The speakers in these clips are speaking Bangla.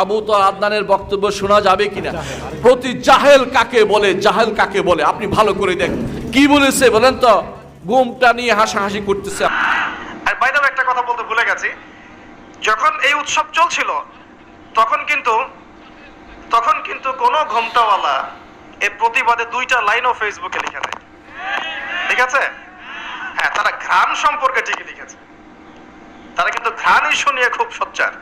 আবু তো আদনানের বক্তব্য শোনা যাবে কিনা? প্রতি জাহেল কাকে বলে, জাহেল কাকে বলে? আপনি ভালো করে দেখেন কি বলেছে বলেন তো? গুমটা নিয়ে হাসাহাসি করতেছে। আর বাইরে একটা কথা বলতে ভুলে গেছি। যখন এই উৎসব চলছিল, তখন কিন্তু তখন কিন্তু কোনো ঘোমটাওয়ালা এর প্রতিবাদে দুইটা লাইনও ফেসবুকে লিখে দেয়। ঠিক আছে? হ্যাঁ তারা ঘ্রাণ সম্পর্কে ঠিকই লিখেছে। তারা কিন্তু ঘ্রাণ ইস্যু নিয়ে খুব সোচ্চার।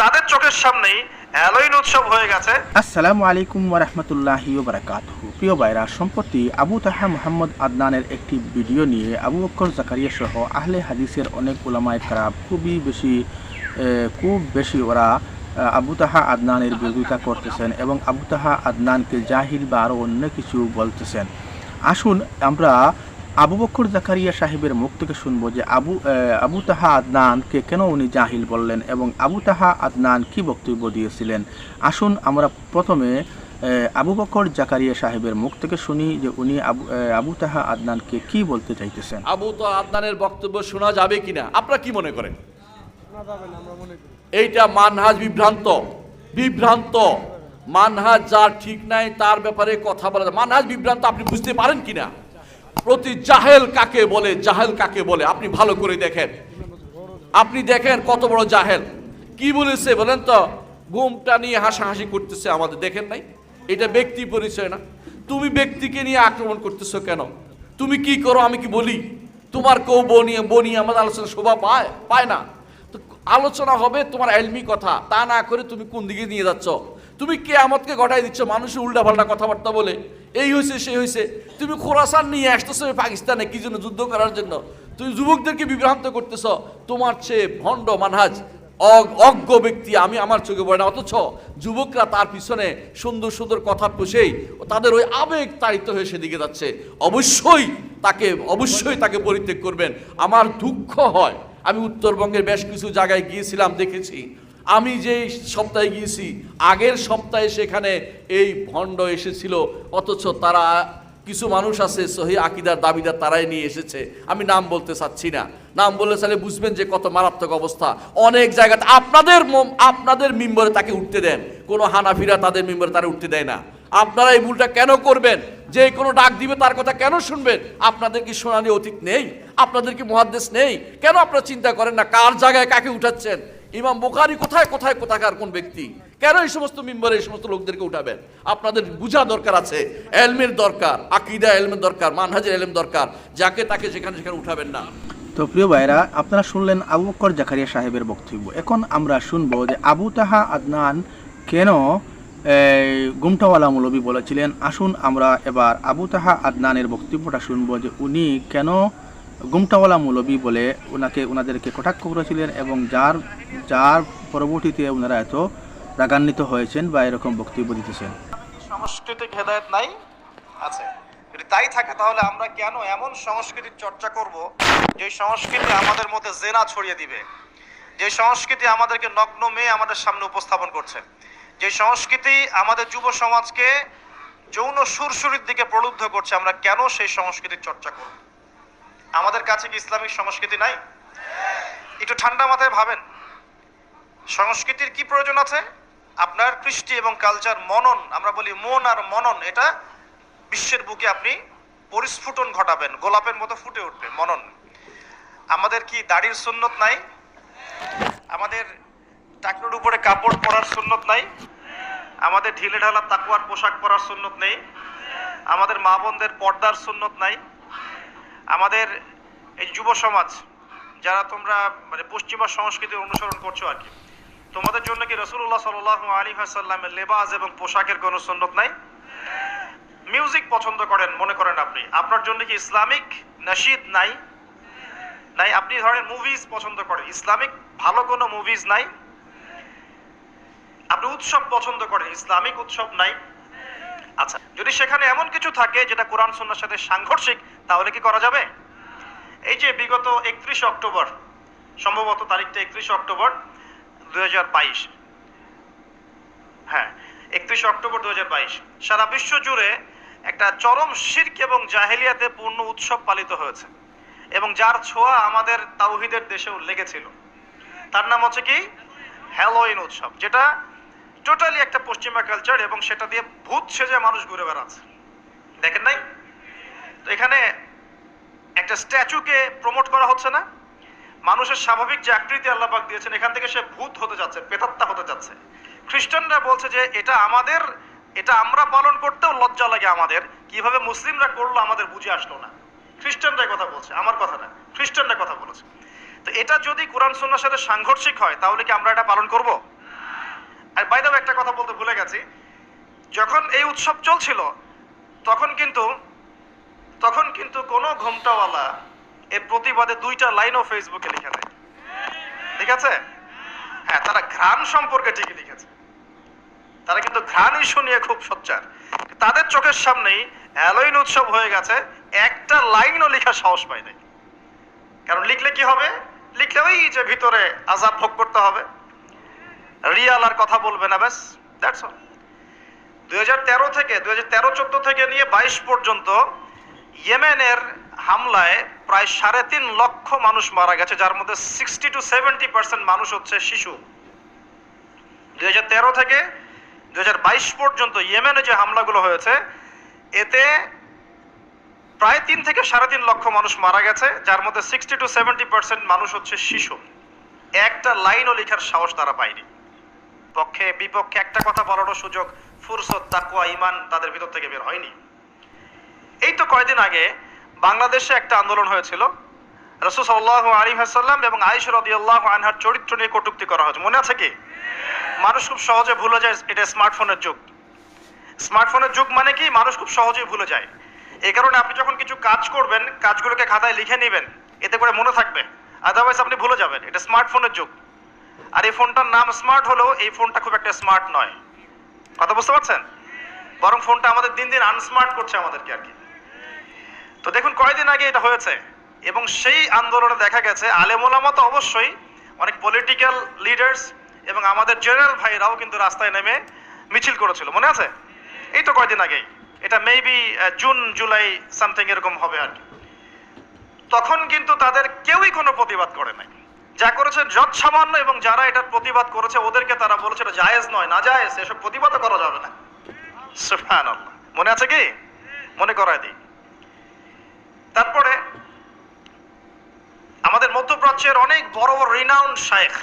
তাদের চোখের সামনেই হ্যালোইন উৎসব হয়ে গেছে। আসসালামু আলাইকুম ওরহমতুল্লাহি বারাকাতুহু। প্রিয় ভাইরা, সম্প্রতি আবু তাহা মোহাম্মদ আদনানের একটি ভিডিও নিয়ে আবু বক্কর জাকারিয়া সহ আহলে হাদিসের অনেক ওলামায় খারাপ খুবই বেশি খুব বেশি ওরা আবু তাহা আদনানের বিরোধিতা করতেছেন এবং আবু তাহা আদনানকে জাহিল বা আরও অন্য কিছু বলতেছেন। আসুন আমরা আবু বক্কর জাকারিয়া সাহেবের মুখ থেকে শুনব যে আবু আবু তাহা আদনানকে কেন উনি জাহিল বললেন এবং আবু তাহা আদনান কি বক্তব্য দিয়েছিলেন? আসুন আমরা প্রথমে আবু বকর জাকারিয়া সাহেবের মুখ থেকে শুনি যে উনি আবু আবু তাহা আদনানকে কি বলতে চাইতেছেন। আবু তো আদনানের বক্তব্য শোনা যাবে কিনা? আপনারা কি মনে করেন? এইটা মানহাজ বিভ্রান্ত বিভ্রান্ত। মানহাজ যার ঠিক নাই তার ব্যাপারে কথা বলা যায়। মানহাজ বিভ্রান্ত আপনি বুঝতে পারেন কিনা? প্রতি জাহেল কাকে বলে, জাহেল কাকে বলে? আপনি ভালো করে দেখেন। আপনি দেখেন কত বড় জাহেল। কি বলেছে বলেন তো? ঘুমটা নিয়ে হাসাহাসি করতেছে আমাদের, দেখেন নাই? এটা ব্যক্তি পরিচয় না। তুমি ব্যক্তিকে নিয়ে আক্রমণ করতেছো কেন? তুমি কি করো আমি কি বলি? তোমার কেউ বনিয়ে বনিয়ে আমাদের আলোচনা শোভা পায় পায় না? আলোচনা হবে তোমার এলমি কথা। তা না করে তুমি কোন দিকে নিয়ে যাচ্ছ? তুমি কে আমতকে ঘটাই দিচ্ছ, মানুষের উল্টা পাল্টা কথাবার্তা বলে। এই হয়েছে সেই হয়েছে তুমি খোরাসান নিয়ে আসতেছো পাকিস্তানে, কি জন্য যুদ্ধ করার জন্য? তুমি যুবকদেরকে বিভ্রান্ত করতেছ। তোমার চেয়ে ভণ্ড মানহাজ অজ্ঞ ব্যক্তি আমি আমার চোখে পড়ে না। অথচ যুবকরা তার পিছনে সুন্দর সুন্দর কথা পুষেই তাদের ওই আবেগ তাড়িত হয়ে সেদিকে যাচ্ছে। অবশ্যই তাকে অবশ্যই তাকে পরিত্যাগ করবেন। আমার দুঃখ হয়। আমি উত্তরবঙ্গের বেশ কিছু জায়গায় গিয়েছিলাম, দেখেছি। আমি যে সপ্তাহে গিয়েছি, আগের সপ্তাহে সেখানে এই ভণ্ড এসেছিল, অথচ তারা কিছু মানুষ আছে, সহি আকিদার দাবিদার তারাই নিয়ে এসেছে। আমি নাম বলতে চাচ্ছি না। নাম বললে তাহলে বুঝবেন যে কত মারাত্মক অবস্থা। অনেক জায়গাতে আপনাদের আপনাদের মিম্বরে তাকে উঠতে দেন। কোনো হানাফিরা তাদের মিম্বরে তারা উঠতে দেয় না। আপনারা এই ভুলটা কেন করবেন? যে কোনো ডাক দিবে তার কথা কেন শুনবেন? আপনাদের কি সোনালি অতীত নেই? আপনাদের কি মহাদ্দেশ নেই? কেন আপনারা চিন্তা করেন না কার জায়গায় কাকে উঠাচ্ছেন? ইমাম বুখারি কোথায় কোথায়, কোথাকার কোন ব্যক্তি? কেন এই সমস্ত মিম্বরে এই সমস্ত লোকদেরকে উঠাবেন? আপনাদের বুঝা দরকার আছে, এলমের দরকার, আকিদা এলমের দরকার, মানহাজের এলম দরকার, যাকে তাকে যেখানে সেখানে উঠাবেন না। তো প্রিয় ভাইরা আপনারা শুনলেন আবু বকর জাকারিয়া সাহেবের বক্তব্য। এখন আমরা শুনব যে আবু তাহা আদনান কেন গুমটাওয়ালা মৌলবী বলেছিলেন, আসুন আমরা এবার আবু তাহা আদনানের বক্তব্যটা শুনব যে উনি কেন গুমটাওয়ালা মৌলবী বলে ওনাকে ওনাদেরকে কটাক্ষ করেছিলেন এবং যার যার পরবর্তীতে ওনারা এত রাগান্বিত হয়েছেন বা এরকম বক্তব্য দিতেছেন? সাংস্কৃতিক হেদায়েত নাই? আছে। যদি তাই থাকে তাহলে আমরা কেন এমন সংস্কৃতির চর্চা করব যে সংস্কৃতি আমাদের মধ্যে জেনা ছড়িয়ে দিবে? যে সংস্কৃতি আমাদেরকে নগ্ন মেয়ে আমাদের সামনে উপস্থাপন করছে? যে সংস্কৃতি আমাদের যুব সমাজকে যৌন সুরসুরির দিকে প্রলুব্ধ করছে, আমরা কেন সেই সংস্কৃতির চর্চা করব? আমাদের কাছে কি ইসলামিক সংস্কৃতি নাই? একটু ঠান্ডা মাথায় ভাবেন। সংস্কৃতির কি প্রয়োজন আছে? আপনার কৃষ্টি এবং কালচার মনন, আমরা বলি মন আর মনন, এটা বিশ্বের বুকে আপনি পরিস্ফুটন ঘটাবেন, গোলাপের মতো ফুটে উঠবে মনন। আমাদের কি দাড়ির সুন্নত নাই? আমাদের টাকনুর উপরে কাপড় পরার সুন্নত নাই। আমাদের ঢিলে ঢালা তাকুয়ার পোশাক পরার সুন্নত নেই। আমাদের মা বোনদের পর্দার সুন্নত নাই। আমাদের এই যুব সমাজ, যারা তোমরা মানে পশ্চিমা সংস্কৃতির অনুসরণ করছ আর কি, তোমাদের জন্য কি রসুল্লাহ সাল আলী সাল্লামের লেবাস এবং পোশাকের কোনো সুন্নত নাই? মিউজিক পছন্দ করেন, মনে করেন আপনি। আপনার জন্য কি ইসলামিক নাশিদ নাই? নাই, আপনি ধরেন মুভিজ পছন্দ করেন। ইসলামিক ভালো কোনো মুভিজ নাই? আপনি উৎসব পছন্দ করেন, ইসলামিক উৎসব নাই? আচ্ছা যদি সেখানে এমন কিছু থাকে যেটা কোরআন সন্ন্যার সাথে সাংঘর্ষিক, তাহলে কি করা যাবে? এই যে বিগত একত্রিশ অক্টোবর, সম্ভবত তারিখটা একত্রিশ অক্টোবর দুই হ্যাঁ একত্রিশ অক্টোবর হাজার বাইশ। সারা বিশ্ব জুড়ে একটা চরম শির্ক এবং জাহেলিয়াতে পূর্ণ উৎসব পালিত হয়েছে এবং যার ছোঁয়া আমাদের তাওহিদের দেশেও লেগেছিল। তার নাম হচ্ছে কি? হ্যালোইন উৎসব, যেটা টোটালি একটা পশ্চিমা কালচার এবং সেটা দিয়ে ভূত সেজে মানুষ ঘুরে বেড়াচ্ছে। দেখেন নাই? তো এখানে একটা স্ট্যাচুকে প্রমোট করা হচ্ছে না। মানুষের স্বাভাবিক যে আকৃতি আল্লাপাক দিয়েছেন, এখান থেকে সে ভূত হতে যাচ্ছে, প্রেতাত্মা হতে যাচ্ছে। খ্রিস্টানরা বলছে যে, এটা আমাদের, এটা আমরা পালন করতেও লজ্জা লাগে আমাদের। কীভাবে মুসলিমরা করল আমাদের বুঝে আসলো না। খ্রিস্টানরা কথা বলছে, আমার কথা না, খ্রিস্টানরা কথা বলেছে। তো এটা যদি কোরআন সন্ন্যার সাথে সাংঘর্ষিক হয়, তাহলে কি আমরা এটা পালন করব? আর বাইদাও একটা কথা বলতে ভুলে গেছি। যখন এই উৎসব চলছিল, তখন কিন্তু তখন কিন্তু কোনো ঘোমটাওয়ালা এর প্রতিবাদে দুইটা লাইনও ফেসবুকে লিখে দেয় ঠিক আছে? হ্যাঁ তারা ঘ্রাণ সম্পর্কে ঠিকই লিখেছে। তারা কিন্তু ঘ্রাণ ইস্যু নিয়ে খুব সোচ্চার। তাদের চোখের সামনেই হ্যালোইন উৎসব হয়ে গেছে, একটা লাইনও লেখার সাহস পায় নাই। কারণ লিখলে কি হবে? লিখলে ওই যে ভিতরে আজাব ভোগ করতে হবে। রিয়াল আর কথা বলবে না, ব্যাস দ্যাটস অল দুই থেকে, দুই হাজার থেকে নিয়ে বাইশ পর্যন্ত ইয়েমেনের হামলায় প্রায় সাড়ে তিন লক্ষ মানুষ মারা গেছে, যার মধ্যে সিক্সটি টু সেভেন্টি পার্সেন্ট মানুষ হচ্ছে শিশু। দুই হাজার তেরো থেকে দুই হাজার বাইশ পর্যন্ত ইয়েমেনে যে হামলাগুলো হয়েছে, এতে প্রায় তিন থেকে সাড়ে তিন লক্ষ মানুষ মারা গেছে, যার মধ্যে সিক্সটি টু সেভেন্টি পার্সেন্ট মানুষ হচ্ছে শিশু। একটা লাইনও লেখার সাহস তারা পায়নি। পক্ষে বিপক্ষে একটা কথা বলারও সুযোগ, ফুরসত তাকুয়া ইমান তাদের ভিতর থেকে বের হয়নি। এই তো কয়দিন আগে বাংলাদেশে একটা আন্দোলন হয়েছিল। রসুল সাল্লাহ আলী হাসাল্লাম এবং আইস রদিয়াল্লাহ আনহার চরিত্র নিয়ে কটুক্তি করা হয়েছে। মনে আছে কি? মানুষ খুব সহজে ভুলে যায় এটা স্মার্টফোনের যুগ। স্মার্টফোনের যুগ মানে কি? মানুষ খুব সহজেই ভুলে যায়। এই কারণে আপনি যখন কিছু কাজ করবেন, কাজগুলোকে খাতায় লিখে নেবেন, এতে করে মনে থাকবে আদারওয়াইজ আপনি ভুলে যাবেন। এটা স্মার্টফোনের যুগ। আর এই ফোনটার নাম স্মার্ট হলেও এই ফোনটা খুব একটা স্মার্ট নয়। কথা বুঝতে পারছেন? বরং ফোনটা আমাদের দিন দিন আনস্মার্ট করছে আমাদেরকে আর কি। তো দেখুন কয়দিন আগে এটা হয়েছে এবং সেই আন্দোলনে দেখা গেছে আলেমোলামা তো অবশ্যই অনেক পলিটিক্যাল লিডার্স এবং আমাদের জেনারেল ভাইরাও কিন্তু রাস্তায় নেমে মিছিল করেছিল, মনে আছে? এই তো কয়দিন আগেই। এটা মেবি জুন জুলাই সামথিং এরকম হবে আর কি। তখন কিন্তু তাদের কেউই কোনো প্রতিবাদ করে নাই। যা করেছে যত সামান্য এবং যারা এটার প্রতিবাদ করেছে, ওদেরকে তারা বলেছে এটা জায়েজ নয়, না জায়েজ, এসব প্রতিবাদও করা যাবে না। মনে আছে কি? মনে করায় দিই। তারপরে আমাদের মধ্যপ্রাচ্যের অনেক বড় বড় রিনাউন্ড শায়েখ,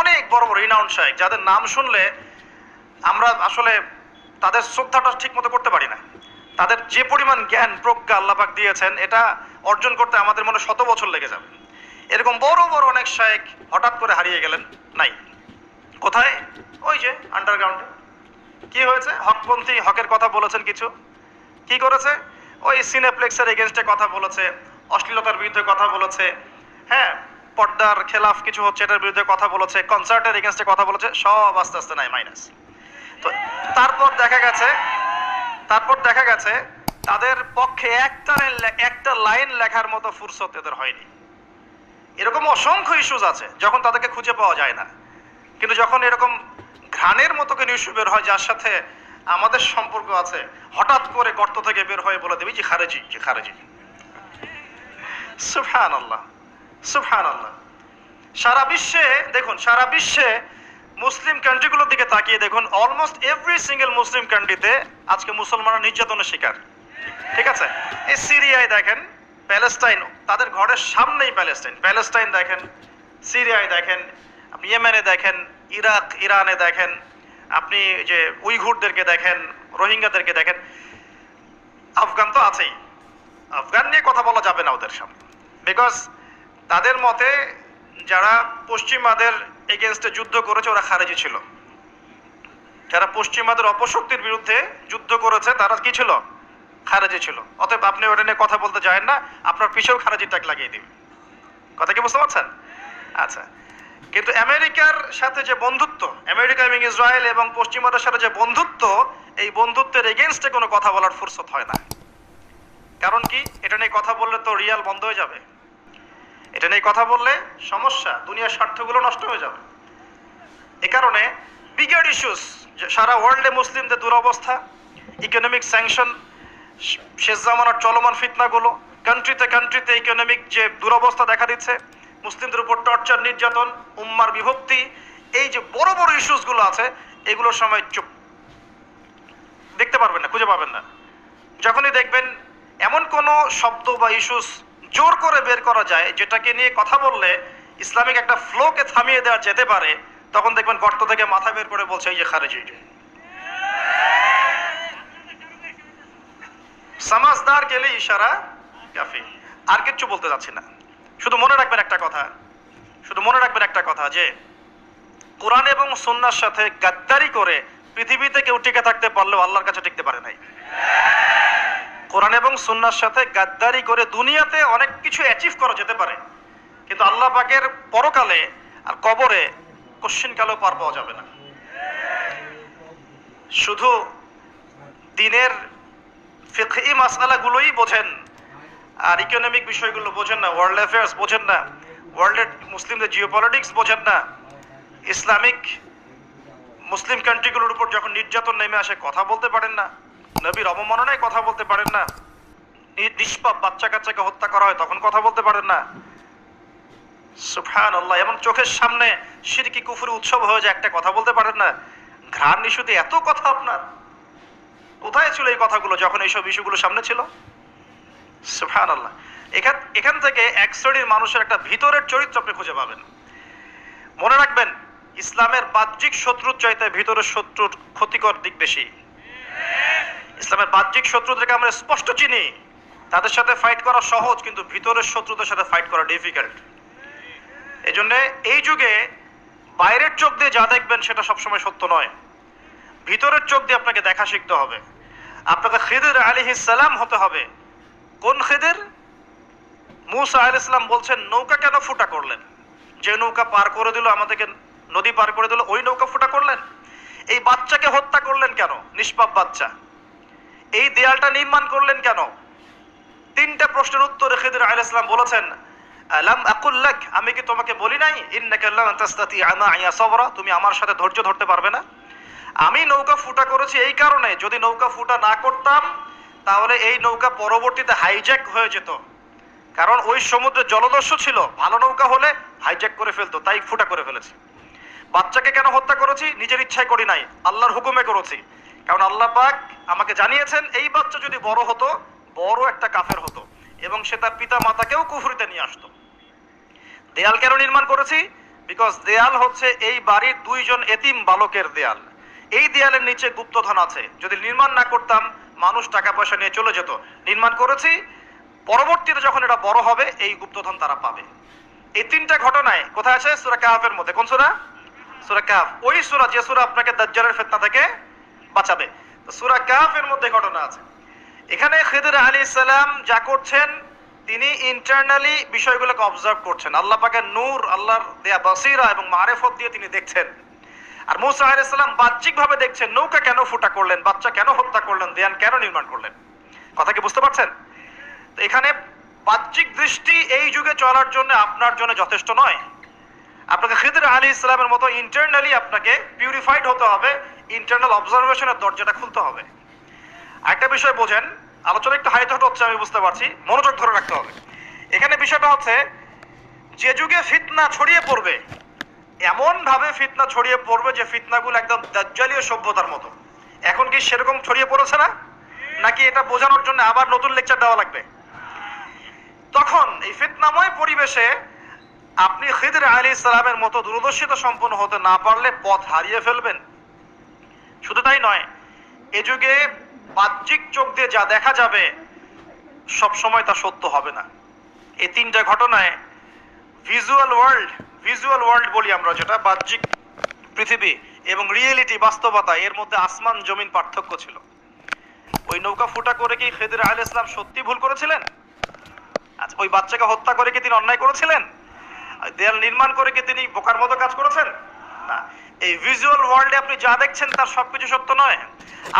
অনেক বড় বড় রিনাউন্ড শায়েখ, যাদের নাম শুনলে আমরা আসলে তাদের শ্রদ্ধাটা ঠিক মতো করতে পারি না। তাদের যে পরিমাণ জ্ঞান প্রজ্ঞা আল্লাপাক দিয়েছেন, এটা অর্জন করতে আমাদের মনে শত বছর লেগে যাবে। এরকম বড় বড় অনেক শায়েখ হঠাৎ করে হারিয়ে গেলেন, নাই। কোথায়? ওই যে আন্ডারগ্রাউন্ডে কি হয়েছে? হকপন্থী হকের কথা বলেছেন কিছু? কি করেছে? ওই সিনেপ্লেক্সের এগেনস্টে কথা বলেছে, অশ্লীলতার বিরুদ্ধে কথা বলেছে হ্যাঁ পর্দার খেলাফ কিছু হচ্ছে, এটার বিরুদ্ধে কথা বলেছে কনসার্টের এগেনস্টে কথা বলেছে, সব আস্তে আস্তে নাই মাইনাস তো তারপর দেখা গেছে, তারপর দেখা গেছে, তাদের পক্ষে একটা একটা লাইন লেখার মতো ফুরসত এদের হয়নি। এরকম অসংখ্য ইস্যুজ আছে যখন তাদেরকে খুঁজে পাওয়া যায় না। কিন্তু যখন এরকম ঘ্রাণের মতো কোনো ইস্যু বের হয় যার সাথে আমাদের সম্পর্ক আছে, হঠাৎ করে গর্ত থেকে বের হয়ে বলে দেবে যে খারেজি যে খারেজি। সুফহান আল্লাহ সুফহান আল্লাহ সারা বিশ্বে, দেখুন, সারা বিশ্বে মুসলিম কান্ট্রিগুলোর দিকে তাকিয়ে দেখুন অলমোস্ট এভরি সিঙ্গেল মুসলিম কান্ট্রিতে আজকে মুসলমানরা নির্যাতনের শিকার। ঠিক আছে? এই সিরিয়ায় দেখেন প্যালেস্টাইন তাদের ঘরের সামনেই প্যালেস্টাইন। প্যালেস্টাইন দেখেন, সিরিয়ায় দেখেন, আপনি ইয়েমেনে দেখেন, ইরাক, ইরানে দেখেন, আপনি যে উইঘুরদেরকে দেখেন, রোহিঙ্গাদেরকে দেখেন, আফগান তো আছেই। আফগান নিয়ে কথা বলা যাবে না ওদের সামনে। বিকজ তাদের মতে যারা পশ্চিমাদের এগেনস্টে যুদ্ধ করেছে, ওরা খারেজি ছিল। যারা পশ্চিমাদের অপশক্তির বিরুদ্ধে যুদ্ধ করেছে, তারা কি ছিল? খারেজি ছিল। অতএব আপনি ওটা নিয়ে কথা বলতে যায়েন না, আপনার পিছেও খারেজি ট্যাগ লাগিয়ে দিবে কথা কি বুঝতে পারছেন? আচ্ছা। কিন্তু আমেরিকার সাথে যে বন্ধুত্ব, আমেরিকা এবং ইসরায়েল এবং পশ্চিমাদের সাথে যে বন্ধুত্ব, এই বন্ধুত্বের এগেনস্টে কোনো কথা বলার ফুরসত হয় না। কারণ কি? এটা নিয়ে কথা বললে তো রিয়াল বন্ধ হয়ে যাবে। এটা নিয়ে কথা বললে সমস্যা, দুনিয়ার স্বার্থগুলো নষ্ট হয়ে যাবে। এ কারণে বিগার ইস্যুস সারা ওয়ার্ল্ডে মুসলিমদের দুরবস্থা ইকোনমিক স্যাংশন শেষ জামানার চলমান ফিতনাগুলো কান্ট্রিতে কান্ট্রিতে ইকোনমিক যে দুরবস্থা দেখা দিচ্ছে, মুসলিমদের উপর টর্চার নির্যাতন, উম্মার বিভক্তি, এই যে বড় বড় ইস্যুসগুলো আছে, এগুলোর সময় চুপ। দেখতে পারবেন না, খুঁজে পাবেন না। যখনই দেখবেন এমন কোনো শব্দ বা ইস্যুস জোর করে বের করা যায়, যেটাকে নিয়ে কথা বললে ইসলামিক একটা ফ্লোকে থামিয়ে দেওয়া যেতে পারে, তখন দেখবেন গর্ত থেকে মাথা বের করে বলছে, এই যে খারেজ এই যে সমাজদার গেলে ইশারা কাফি আর কিচ্ছু বলতে যাচ্ছি না। শুধু মনে রাখবেন একটা কথা। শুধু মনে রাখবেন একটা কথা যে, কোরআন এবং সন্ন্যার সাথে গাদ্দারি করে পৃথিবীতে কেউ টিকে থাকতে পারলেও আল্লাহর কাছে টিকতে পারে নাই। কোরআন এবং সুন্নার সাথে গাদ্দারি করে দুনিয়াতে অনেক কিছু অ্যাচিভ করা যেতে পারে। কিন্তু আল্লাহ পাকের পরকালে আর কবরে কোশ্চিন কালেও পার পাওয়া যাবে না। শুধু দিনের ফিকহি মাসালাগুলোই বোঝেন। আর ইকোনমিক বিষয়গুলো বোঝেন না ওয়ার্ল্ড অ্যাফেয়ার্স বোঝেন না ওয়ার্ল্ডের মুসলিমদের জিও পলিটিক্স বোঝেন না। ইসলামিক মুসলিম কান্ট্রিগুলোর উপর যখন নির্যাতন নেমে আসে, কথা বলতে পারেন না। নবীর অবমাননায় কথা বলতে পারেন না। নিষ্পাপ বাচ্চা কাচ্চাকে হত্যা করা হয়, তখন কথা বলতে পারেন না। সুফহান আল্লাহ এমন চোখের সামনে সিরকি কুফুরি উৎসব হয়ে যায়, একটা কথা বলতে পারেন না। ঘ্রাণ ইস্যুতে এত কথা আপনার। কোথায় ছিল এই কথাগুলো যখন এইসব ইস্যুগুলো সামনে ছিল? আল্লাহ এখান এখান থেকে এক শ্রেণির মানুষের একটা ভিতরের চরিত্র আপনি খুঁজে পাবেন। মনে রাখবেন, ইসলামের বাহ্যিক শত্রুর চাইতে ভিতরের শত্রুর ক্ষতিকর দিক বেশি। ইসলামের বাহ্যিক শত্রুদেরকে আমরা স্পষ্ট চিনি। তাদের সাথে ফাইট করা সহজ, কিন্তু ভিতরের শত্রুদের সাথে ফাইট করা ডিফিকাল্ট এই জন্যে এই যুগে বাইরের চোখ দিয়ে যা দেখবেন সেটা সবসময় সত্য নয়। ভিতরের চোখ দিয়ে আপনাকে দেখা শিখতে হবে। আপনাকে খিদির আলী সালাম হতে হবে। কোন খিদির? মুসা আল ইসলাম বলছেন, নৌকা কেন ফুটা করলেন? যে নৌকা পার করে দিল, আমাদেরকে নদী পার করে দিল, ওই নৌকা ফুটা করলেন? এই বাচ্চাকে হত্যা করলেন কেন? নিষ্পাপ বাচ্চা। এই দেয়ালটা নির্মাণ করলেন কেন? তিনটা প্রশ্নের উত্তরে খিদির আল ইসলাম বলেছেন, আলাম আকুল্লাক আমি কি তোমাকে বলি নাই? ইন্নাকা লান তাস্তাতি আনা আয়া সবরা, তুমি আমার সাথে ধৈর্য ধরতে পারবে না? আমি নৌকা ফুটা করেছি এই কারণে। যদি নৌকা ফুটা না করতাম, তাহলে এই নৌকা পরবর্তীতে হাইজ্যাক হয়ে যেত। কারণ ওই সমুদ্রে জলদস্যু ছিল, ভালো নৌকা হলে হাইজ্যাক করে ফেলতো, তাই ফুটা করে ফেলেছি। বাচ্চাকে কেন হত্যা করেছি? নিজের ইচ্ছায় করি নাই, আল্লাহর হুকুমে করেছি। কারণ আল্লাহ পাক আমাকে জানিয়েছেন, এই বাচ্চা যদি বড় হতো, বড় একটা কাফের হতো, এবং সে তার পিতা মাতাকেও কুফরিতে নিয়ে আসতো। দেয়াল কেন নির্মাণ করেছি? বিকজ দেয়াল হচ্ছে এই বাড়ির দুইজন এতিম বালকের দেয়াল। এই দেয়ালের নিচে গুপ্তধন আছে। যদি নির্মাণ না করতাম, মানুষ টাকা পয়সা নিয়ে চলে যেত। নির্মাণ করেছি, পরবর্তীতে যখন এটা বড় হবে, এই গুপ্তধন তারা পাবে। এই তিনটা ঘটনায় কোথায় আছে? সুরা কাহাফের মধ্যে। কোন সুরা? সুরা কাহাফ। ওই সুরা, যে সুরা আপনাকে দাজ্জালের ফেতনা থেকে বাঁচাবে। সুরা কাহাফের মধ্যে ঘটনা আছে। এখানে খিদির আলী সালাম যা করছেন, তিনি ইন্টারনালি বিষয়গুলোকে অবজার্ভ করছেন। আল্লাহ পাকের নূর, আল্লাহর দেয়া বাসিরা এবং মারেফত দিয়ে তিনি দেখছেন। আর মুসা আলাইহিস সালাম বাহ্যিকভাবে দেখছেন, নৌকা কেন ফুটা করলেন, বাচ্চা কেন হত্যা করলেন দেয়ান কেন নির্মাণ করলেন? কথা কি বুঝতে পারছেন? এখানে বাহ্যিক দৃষ্টি এই যুগে চলার জন্য আপনার জন্য যথেষ্ট নয়। আপনাকে খিদির আলী ইসলামের মতো ইন্টারনালি আপনাকে পিউরিফাইড হতে হবে ইন্টারনাল অবজারভেশনের দরজাটা খুলতে হবে। একটা বিষয় বোঝেন, আলোচনা একটু হাইট হচ্ছে, আমি বুঝতে পারছি, মনোযোগ ধরে রাখতে হবে। এখানে বিষয়টা হচ্ছে, যে যুগে ফিতনা ছড়িয়ে পড়বে এমন ভাবে ফিতনা ছড়িয়ে পড়বে যে ফিতনাগুলো একদম দাজ্জালীয় সভ্যতার মতো। এখন কি সেরকম ছড়িয়ে পড়েছে না? নাকি এটা বোঝানোর জন্য আবার নতুন লেকচার দেওয়া লাগবে? তখন এই ফিতনাময় পরিবেশে আপনি খিদির আলী ইসলামের মতো দূরদর্শিতা সম্পন্ন হতে না পারলে পথ হারিয়ে ফেলবেন। শুধু তাই নয়, এ যুগে বাহ্যিক চোখ দিয়ে যা দেখা যাবে সব সময় তা সত্য হবে না। এই তিনটা ঘটনায় ভিজুয়াল ওয়ার্ল্ড ভিজুয়াল ওয়ার্ল্ড বলি আমরা, যেটা বাহ্যিক পৃথিবী এবং রিয়েলিটি বাস্তবতা, এর মধ্যে আসমান, জমিন পার্থক্য ছিল। ওই নৌকা ফুটা করে কি খেদির আল ইসলাম সত্যি ভুল করেছিলেন? আচ্ছা ওই বাচ্চাকে হত্যা করে কি তিনি অন্যায় করেছিলেন? দেয়াল নির্মাণ করে কি তিনি বোকার মতো কাজ করেছেন? না। এই ভিজুয়াল ওয়ার্ল্ডে আপনি যা দেখছেন তার সবকিছু সত্য নয়।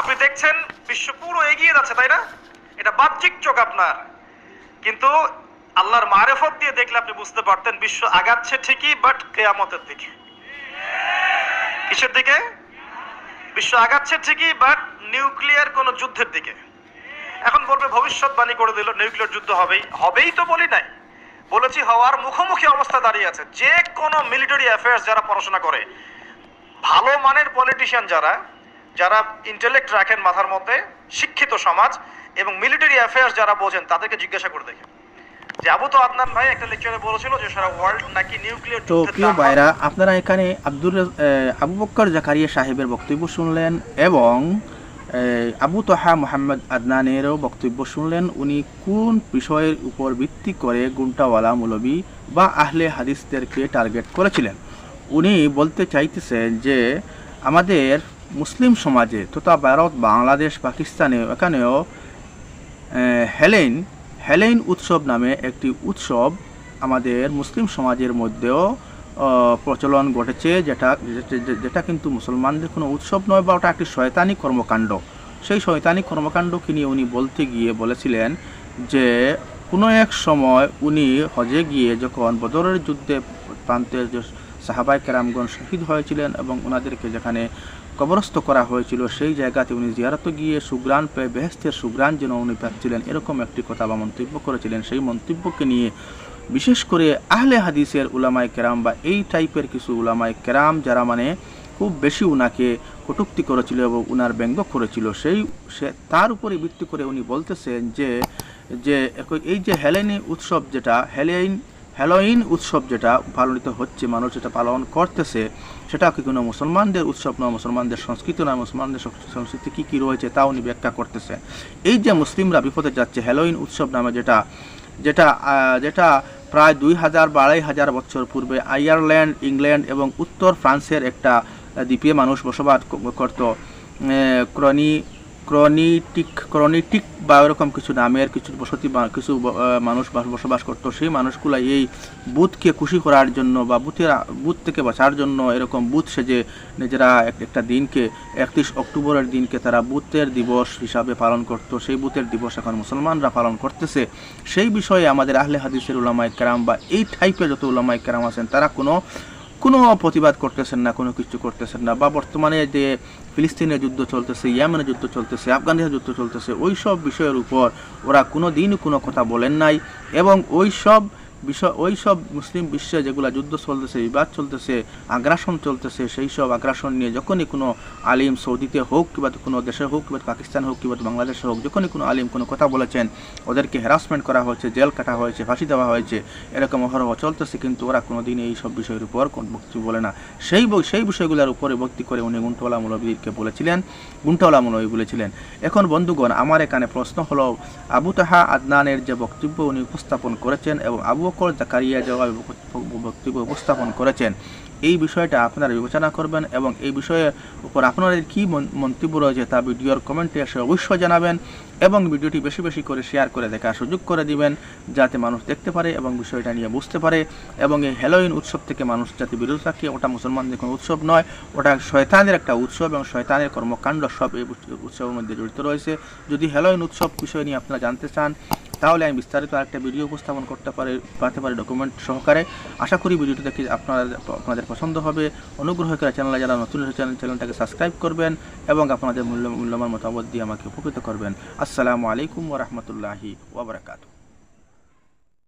আপনি দেখছেন বিশ্ব পুরো এগিয়ে যাচ্ছে, তাই না? এটা বাহ্যিক চোখ আপনার। কিন্তু আল্লাহর মারেফত দিয়ে দেখলে আপনি বুঝতে পারতেন বিশ্ব আগাচ্ছে ঠিকই বাট কেয়ামতের দিকে। কিসের দিকে? বিশ্ব আগাচ্ছে ঠিকই বাট নিউক্লিয়ার কোন যুদ্ধের দিকে। এখন বলবে, ভবিষ্যৎবাণী করে দিল নিউক্লিয়ার যুদ্ধ হবেই। হবেই তো বলি নাই। বলেছি, হওয়ার মুখোমুখি অবস্থা দাঁড়িয়ে আছে। যে কোনো মিলিটারি অ্যাফেয়ার্স যারা পড়াশোনা করে, ভালো মানের পলিটিশিয়ান যারা যারা ইন্টেলেক্ট রাখেন মাথার মধ্যে, শিক্ষিত সমাজ এবং মিলিটারি অ্যাফেয়ার্স যারা বোঝেন, তাদেরকে জিজ্ঞাসা করে দেখেন। যে আবু তো আদনান ভাই একটা লেকচারে বলেছিল যে সারা ওয়ার্ল্ড নাকি নিউক্লিয়ার তো প্রিয় ভাইরা আপনারা এখানে আব্দুর রাজ- আবু বক্কর জাকারিয়া সাহেবের বক্তব্য শুনলেন এবং আবু তোহা মোহাম্মদ আদনানেরও বক্তব্য শুনলেন। উনি কোন বিষয়ের উপর ভিত্তি করে গুন্টাওয়ালা মৌলবী বা আহলে হাদিসদেরকে টার্গেট করেছিলেন? উনি বলতে চাইতেছেন যে আমাদের মুসলিম সমাজে তথা ভারত বাংলাদেশ পাকিস্তানে এখানেও হেলেন হেলেন উৎসব নামে একটি উৎসব আমাদের মুসলিম সমাজের মধ্যেও প্রচলন ঘটেছে, যেটা যেটা- যেটা কিন্তু মুসলমানদের কোনো উৎসব নয়, বা ওটা একটি শয়তানি কর্মকাণ্ড। সেই শয়তানি কর্মকাণ্ডকে নিয়ে উনি বলতে গিয়ে বলেছিলেন যে, কোনো এক সময় উনি হজে গিয়ে যখন বদরের যুদ্ধে প্রান্তের যে সাহাবাই কেরামগণ শহীদ হয়েছিলেন এবং ওনাদেরকে যেখানে কবরস্থ করা হয়েছিল, সেই জায়গাতে উনি জিয়ারত গিয়ে সুগ্রাণ পেয়ে বেহেস্তের সুগ্রাণ যেন উনি পাচ্ছিলেন, এরকম একটি কথা বা মন্তব্য করেছিলেন। সেই মন্তব্যকে নিয়ে বিশেষ করে আহলে হাদিসের উলামায় কেরাম বা এই টাইপের কিছু উলামায় কেরাম যারা মানে খুব বেশি উনাকে কটুক্তি করেছিল এবং উনার ব্যঙ্গ করেছিল, সেই সে তার উপরে ভিত্তি করে উনি বলতেছেন যে যে এই যে হেলেনি উৎসব যেটা, হেলেইন হ্যালোইন উৎসব যেটা পালনিত হচ্ছে, মানুষ যেটা পালন করতেছে সেটা কি কোনো মুসলমানদের উৎসব নয় মুসলমানদের সংস্কৃতি নয় মুসলমানদের সংস্কৃতি কী কী রয়েছে তা উনি ব্যাখ্যা করতেছে। এই যে মুসলিমরা বিপদে যাচ্ছে, হ্যালোইন উৎসব নামে যেটা যেটা যেটা প্রায় দুই হাজার বা আড়াই হাজার বছর পূর্বে আয়ারল্যান্ড, ইংল্যান্ড এবং উত্তর ফ্রান্সের একটা দ্বীপে মানুষ বসবাস করত। ক্রনি ক্রনিটিক ক্রনিটিক বা এরকম কিছু নামের কিছু বসতি কিছু মানুষ বাস- বসবাস করতো, সেই মানুষগুলো এই বুথকে খুশি করার জন্য বা বুথের, বুথ থেকে বাঁচার জন্য এরকম বুথ সেজে নিজেরা একটা দিনকে, একত্রিশ অক্টোবরের দিনকে তারা বুথের দিবস হিসাবে পালন করতো, সেই বুথের দিবস এখন মুসলমানরা পালন করতেছে। সেই বিষয়ে আমাদের আহলে হাদিসের উলামায় কেরাম বা এই টাইপের যত উলামায় কেরাম আছেন, তারা কোনো কোনো প্রতিবাদ করতেছেন না, কোনো কিছু করতেছেন না। বা বর্তমানে যে ফিলিস্তিনের যুদ্ধ চলতেছে, ইয়ামেনের যুদ্ধ চলতেছে, আফগানিস্তানের যুদ্ধ চলতেছে ওই সব বিষয়ের উপর ওরা কোনো দিন কোনো কথা বলেন নাই এবং ওই সব বিষয়, ওই সব মুসলিম বিশ্বে যেগুলো যুদ্ধ চলতেছে, বিবাদ চলতেছে, আগ্রাসন চলতেছে, সেই সব আগ্রাসন নিয়ে যখনই কোনো আলিম সৌদিতে হোক কিংবা কোনো দেশে হোক কিংবা পাকিস্তান হোক কিংবা বাংলাদেশে হোক, যখনই কোনো আলিম কোনো কথা বলেছেন, ওদেরকে হ্যারাসমেন্ট করা হয়েছে, জেল কাটা হয়েছে, ফাঁসি দেওয়া হয়েছে, এরকম অহরহ চলতেছে, কিন্তু ওরা কোনো দিন এই সব বিষয়ের উপর কোনো বক্তব্য বলে না। সেই সেই বিষয়গুলোর উপরে ভক্তি করে উনি গুন্টওয়ালা মৌলবীকে বলেছিলেন, গুন্টওয়ালা মৌলবী বলেছিলেন, এখন বন্ধুগণ, আমার এখানে প্রশ্ন হলো, আবু তাহা আদনানের যে বক্তব্য উনি উপস্থাপন করেছেন এবং আবু বকর জাকারিয়া যে বক্তব্য উপস্থাপন করেছেন। এই বিষয়টা আপনারা বিবেচনা করবেন এবং এই বিষয়ের উপর আপনাদের কী মন- মন্তব্য রয়েছে তা ভিডিওর কমেন্টে এসে অবশ্যই জানাবেন এবং ভিডিওটি বেশি বেশি করে শেয়ার করে দেখার সুযোগ করে দিবেন যাতে মানুষ দেখতে পারে এবং বিষয়টা নিয়ে বুঝতে পারে এবং এই হ্যালোইন উৎসব থেকে মানুষ যাতে বিরত থাকে, ওটা মুসলমানদের কোনো উৎসব নয়, ওটা শয়তানের একটা উৎসব এবং শয়তানের কর্মকাণ্ড সব এই উৎসবের মধ্যে জড়িত রয়েছে। যদি হ্যালোইন উৎসব বিষয় নিয়ে আপনারা জানতে চান তাহলে আমি বিস্তারিত আরেকটা ভিডিও উপস্থাপন করতে পারি, পারতে পারি ডকুমেন্ট সহকারে। আশা করি ভিডিওটি দেখে আপনারা আপনাদের পছন্দ হবে। অনুগ্রহ করে চ্যানেলে যারা নতুন চ্যানেল চ্যানেলটাকে সাবস্ক্রাইব করবেন এবং আপনাদের মূল্য মূল্যবান মতামত দিয়ে আমাকে উপকৃত করবেন। আসসালামু আলাইকুম ওরহমতুল্লাহি ওবরাকাতু